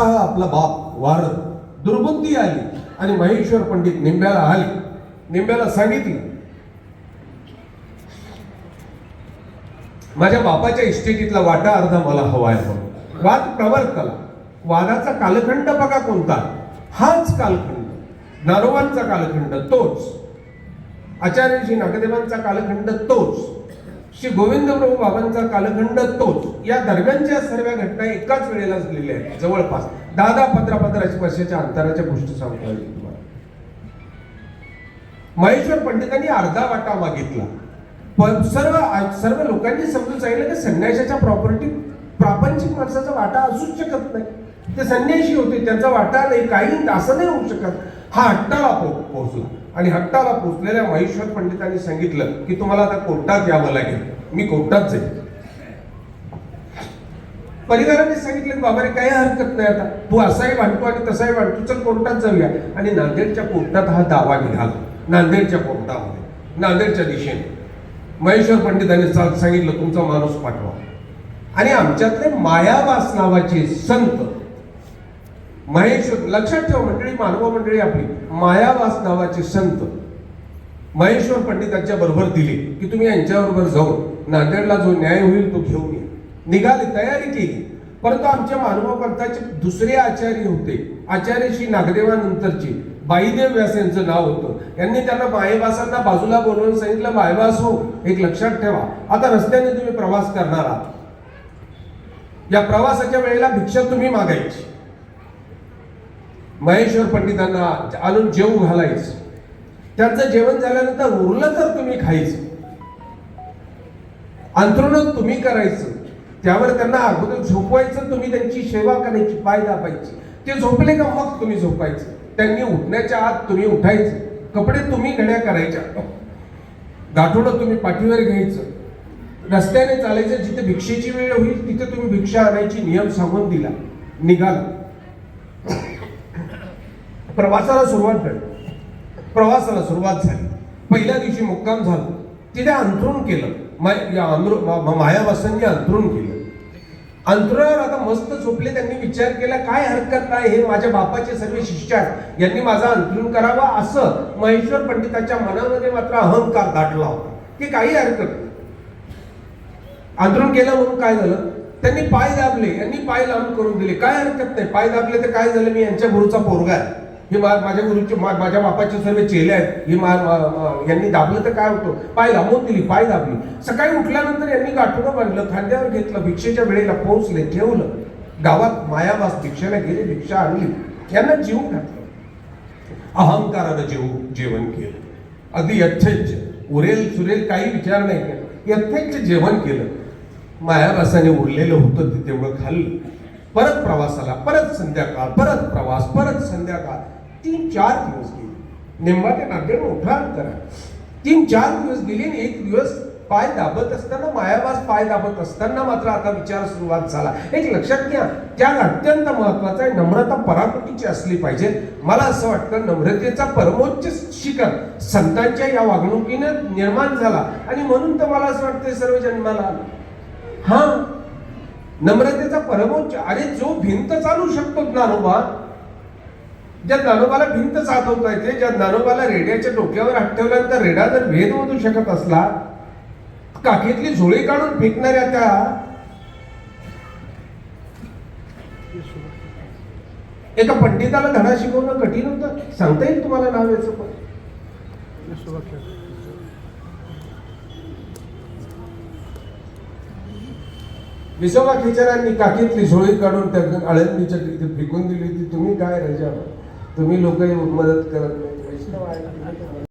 आपला बाप वाढ दुर्बुद्धी आली आणि महेश्वर पंडित निंब्याला आले. निंब्याला सांगितलं माझ्या बापाच्या इस्टेटीतला वाटा अर्धा मला हवा आहे म्हणून. वाद प्रवर्तला वादाचा कालखंड बघा कोणता? हाच कालखंड. नारोबांचा कालखंड तोच. आचार्य नागदेवांचा कालखंड तोच. श्री गोविंद प्रभू बाबांचा कालखंड तोच. या दरम्यानच्या सर्व घटना एकाच वेळेला झालेल्या आहेत. जवळपास दहा दहा पंधरा पंधरा वर्षाच्या अंतराच्या गोष्टी सांगता येईल तुम्हाला. महेश्वर पंडितांनी अर्धा वाटा मागितला. पण सर्व सर्व लोकांनी समजून सांगितलं की संन्याशाच्या प्रॉपर्टी प्रापंचिक माणसाचा वाटा असूच शकत नाही. ते संन्याशी होते त्यांचा वाटा नाही काही असं नाही होऊ शकत. हा हट्टाला पो- पोहोचला. आणि हट्टाला पोहोचलेल्या महेश्वर पंडितांनी सांगितलं की तुम्हाला आता कोर्टात यावं लागेल. मी कोर्टात जाईल परिवाराने सांगितलं की बाबा रे काही हरकत नाही आता. तू असाही भांडतो आणि तसाही भांडतो चल कोर्टात जाऊया. आणि नांदेडच्या कोर्टात हा दावा निघाला. नांदेडच्या कोर्टामध्ये. नांदेडच्या दिशेने. महेश्वर पंडितांनी चाल सांगितलं तुमचा माणूस पाठवा. आणि आमच्यातले मायावास नावाचे संत महेश्वर लक्षात ठेवा मंडळी मानव मंडळी आपली मायावास नावाचे संत महेश्वर पंडितांच्या बरोबर दिली की तुम्ही यांच्याबरोबर जाऊन नांदेडला जो न्याय होईल तो घेऊन या. निघाले तयारी केली. परंतु आमच्या मानव पंथाचे दुसरे आचार्य होते. आचार्य श्री नागदेवानंतरचे बाईदेव व्यास यांचं नाव होतं. यांनी त्यांना मायवासांना बाजूला बोलवून सांगितलं मायवास हो एक लक्षात ठेवा. आता रस्त्याने तुम्ही प्रवास करणार आहात. या प्रवासाच्या वेळेला भिक्षा तुम्ही मागायची. महेश्वर पंडितांना आणून जेवू घालायचं. त्यांचं जेवण झाल्यानंतर उरलं तर तुम्ही खायचं. अंथरुण तुम्ही करायचं. त्यावर त्यांना अगोदर झोपवायचं तुम्ही त्यांची सेवा करायची पाय दाबायची. ते झोपले का मग तुम्ही झोपायचं? त्यांनी उठण्याच्या आत तुम्ही उठायचं. कपडे तुम्ही घड्या करायच्या. गाठोडं तुम्ही पाठीवर घ्यायचं. रस्त्याने चालायचं जिथे भिक्षेची वेळ होईल तिथे तुम्ही भिक्षा आणायची नियम सांगून दिला. निघाला. प्रवासाला सुरुवात करा प्रवासाला सुरुवात झाली. पहिल्या दिवशी मुक्काम झालं. तिथे अंथरून केलं. मा- मायावासांनी अंथरून केलं. अंतरावर आता मस्त झोपले त्यांनी विचार केला काय हरकत नाही हे माझ्या बापाचे सर्व शिष्यात आहेत. यांनी माझा अंतरून करावा असं महेश्वर पंडिताच्या मनामध्ये मात्र अहंकार दाटला होता. की काही हरकत नाही. केलं म्हणून काय झालं? त्यांनी पाय दाबले यांनी पाय लांब करून दिले. काय हरकत नाही पाय दाबले तर काय झालं? मी यांच्या गुरुचा पोरगा आहे. हे माझ्या गुरुचे माझ्या बापाचे सर्व चेले आहेत. हे यांनी दाबलं तर काय होतं? पाय दाबून दिली पाय दाबली. सकाळी उठल्यानंतर यांनी गाठोडं बांधलं खांद्यावर घेतलं भिक्षेच्या वेळेला पोहोचले ठेवलं गावात मायावास भिक्षेला गेले भिक्षा आणली. यांना जीव घातलं. अहंकारानं जेव जेवण केलं. अगदी यथेच उरेल सुरेल काही विचार नाही केला. यथेच्छ जेवण केलं. मायावासाने उरलेलं होतं ते तेवढं खाल्लं. परत प्रवासाला परत संध्याकाळ परत प्रवास परत संध्याकाळ. तीन चार दिवस गेले. निंबा ते नांदेड मोठा अंतर आहे तीन चार दिवस गेले आणि एक दिवस पाय दाबत असताना मायावास पाय दाबत असताना मात्र आता विचार सुरुवात झाला. एक लक्षात घ्या त्या अत्यंत महत्त्वाचा आहे नम्रता पराकृतीची असली पाहिजे. मला असं वाटतं नम्रतेचा परमोच्च शिखर संतांच्या या वागणुकीनं निर्माण झाला. आणि म्हणून तर मला असं वाटतं सर्व जन्माला हा नम्रतेचा परमोच्च अरे जो भिंत चालू शकतो ज्ञानोबा ज्या ज्ञानोबाला भिंत साधवता येते ज्या ज्ञानोबाला रेड्याच्या डोक्यावर हात ठेवल्यानंतर रेडा जर भेद मधू शकत असला काखेतली झोळी काढून फेकणाऱ्या त्या एका पंडिताला धडा शिकवणं कठीण होतं. सांगता येईल तुम्हाला नाव याचं पण? विसोबा खिचरांनी काकीतली झोळी काढून त्या आळंदीच्या तिथे फेकून दिली होती. तुम्ही काय राजा? तुम्ही लोक मदत करत नाही.